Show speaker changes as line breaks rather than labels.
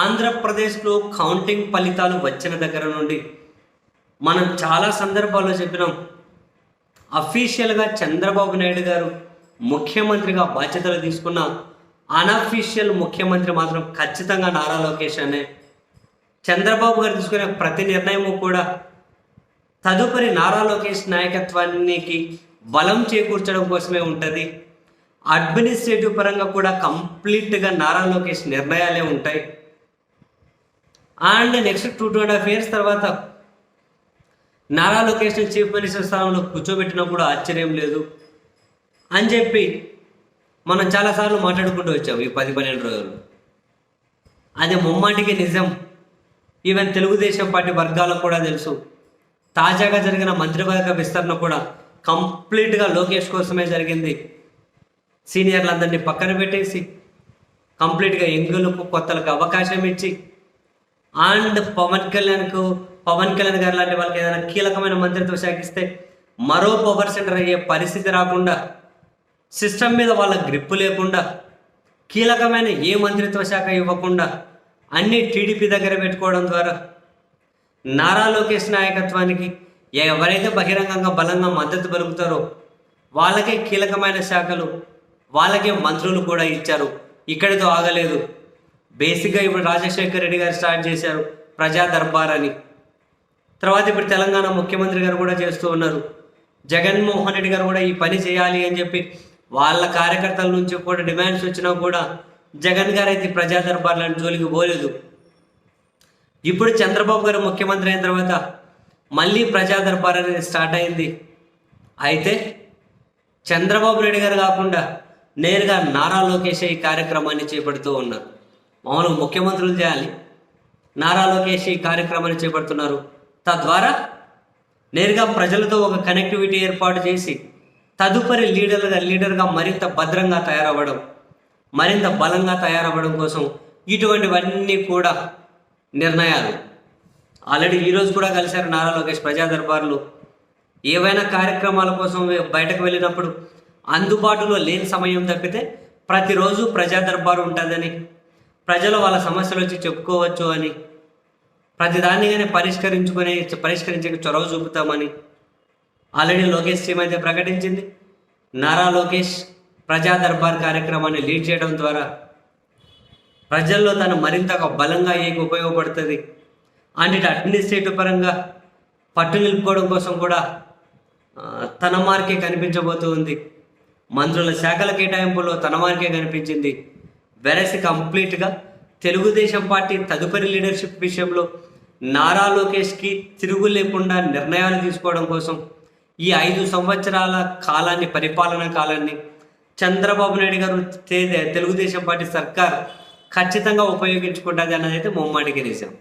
ఆంధ్రప్రదేశ్లో కౌంటింగ్ ఫలితాలు వచ్చిన దగ్గర నుండి మనం చాలా సందర్భాల్లో చెప్పినాం. అఫీషియల్గా చంద్రబాబు నాయుడు గారు ముఖ్యమంత్రిగా బాధ్యతలు తీసుకున్న అనఫీషియల్ ముఖ్యమంత్రి మాత్రం ఖచ్చితంగా నారా లోకేష్ అనే. చంద్రబాబు గారు తీసుకునే ప్రతి నిర్ణయము కూడా తదుపరి నారా లోకేష్ నాయకత్వానికి బలం చేకూర్చడం కోసమే ఉంటుంది. అడ్మినిస్ట్రేటివ్ పరంగా కూడా కంప్లీట్గా నారా లోకేష్ నిర్ణయాలే ఉంటాయి. And next two two and half years తర్వాత నారా లోకేష్ చీఫ్ మినిస్టర్ స్థానంలో కూర్చోబెట్టినప్పుడు ఆశ్చర్యం లేదు అని చెప్పి మనం చాలాసార్లు మాట్లాడుకుంటూ వచ్చాం ఈ పది పన్నెండు రోజులు. అది ముమ్మాటికి నిజం. ఈవెన్ తెలుగుదేశం పార్టీ వర్గాలకు కూడా తెలుసు. తాజాగా జరిగిన మంత్రివర్గ విస్తరణ కూడా కంప్లీట్గా లోకేష్ కోసమే జరిగింది. సీనియర్లందరినీ పక్కన పెట్టేసి కంప్లీట్గా ఎంగులకు కొత్తలకు అవకాశం ఇచ్చి అండ్ పవన్ కళ్యాణ్కు పవన్ కళ్యాణ్ గారు లాంటి వాళ్ళకి ఏదైనా కీలకమైన మంత్రిత్వ శాఖ ఇస్తే మరో పవర్ సెంటర్ అయ్యే పరిస్థితి రాకుండా సిస్టమ్ మీద వాళ్ళ గ్రిప్పు లేకుండా కీలకమైన ఏ మంత్రిత్వ శాఖ ఇవ్వకుండా అన్ని టీడీపీ దగ్గర పెట్టుకోవడం ద్వారా నారా లోకేష్ నాయకత్వానికి ఎవరైతే బహిరంగంగా బలంగా మద్దతు పలుకుతారో వాళ్ళకే కీలకమైన శాఖలు వాళ్ళకే మంత్రులు కూడా ఇచ్చారు. ఇక్కడితో ఆగలేదు. బేసిక్గా ఇప్పుడు రాజశేఖర్ రెడ్డి గారు స్టార్ట్ చేశారు ప్రజా దర్బార్ అని. తర్వాత ఇప్పుడు తెలంగాణ ముఖ్యమంత్రి గారు కూడా చేస్తూ ఉన్నారు. జగన్మోహన్ రెడ్డి గారు కూడా ఈ పని చేయాలి అని చెప్పి వాళ్ళ కార్యకర్తల నుంచి కూడా డిమాండ్స్ వచ్చినా కూడా జగన్ గారు అయితే ప్రజా దర్బార్ లాంటి జోలికి పోలేదు. ఇప్పుడు చంద్రబాబు గారు ముఖ్యమంత్రి అయిన తర్వాత మళ్ళీ ప్రజా దర్బార్ అనేది స్టార్ట్ అయింది. అయితే చంద్రబాబు నాయుడు గారు కాకుండా నేరుగా నారా లోకేష్ ఈ కార్యక్రమాన్ని చేపడుతూ ఉన్నారు. మామూలుగా ముఖ్యమంత్రులు చేయాలి. నారా లోకేష్ ఈ కార్యక్రమాన్ని చేపడుతున్నారు. తద్వారా నేరుగా ప్రజలతో ఒక కనెక్టివిటీ ఏర్పాటు చేసి తదుపరి లీడర్గా లీడర్గా మరింత భద్రంగా తయారవ్వడం మరింత బలంగా తయారవ్వడం కోసం ఇటువంటివన్నీ కూడా నిర్ణయాలు. ఆల్రెడీ ఈరోజు కూడా కలిశారు నారా లోకేష్ ప్రజా దర్బార్లు. ఏవైనా కార్యక్రమాల కోసం బయటకు వెళ్ళినప్పుడు అందుబాటులో లేని సమయం తప్పితే ప్రతిరోజు ప్రజా దర్బారు ఉంటుందని ప్రజలు వాళ్ళ సమస్యలు వచ్చి చెప్పుకోవచ్చు అని ప్రతిదాన్ని కానీ పరిష్కరించుకొని పరిష్కరించే చొరవ చూపుతామని ఆల్రెడీ లోకేష్ టీం అయితే ప్రకటించింది. నారా లోకేష్ ప్రజా దర్బార్ కార్యక్రమాన్ని లీడ్ చేయడం ద్వారా ప్రజల్లో తను మరింతగా బలంగా ఏకి ఉపయోగపడుతుంది. అండ్ ఇటు అడ్మినిస్ట్రేటివ్ పరంగా పట్టు నిలుపుకోవడం కోసం కూడా తన మార్కే కనిపించబోతూ ఉంది. మంత్రుల శాఖల కేటాయింపులో తన మార్కే కనిపించింది. వెరసి కంప్లీట్గా తెలుగుదేశం పార్టీ తదుపరి లీడర్షిప్ విషయంలో నారా లోకేష్కి తిరుగు లేకుండా నిర్ణయాలు తీసుకోవడం కోసం ఈ ఐదు సంవత్సరాల కాలాన్ని పరిపాలనా కాలాన్ని చంద్రబాబు నాయుడు గారు తెలుగుదేశం పార్టీ సర్కార్ ఖచ్చితంగా ఉపయోగించుకుంటుంది అన్నది అయితే ముమ్మాటికి నిజం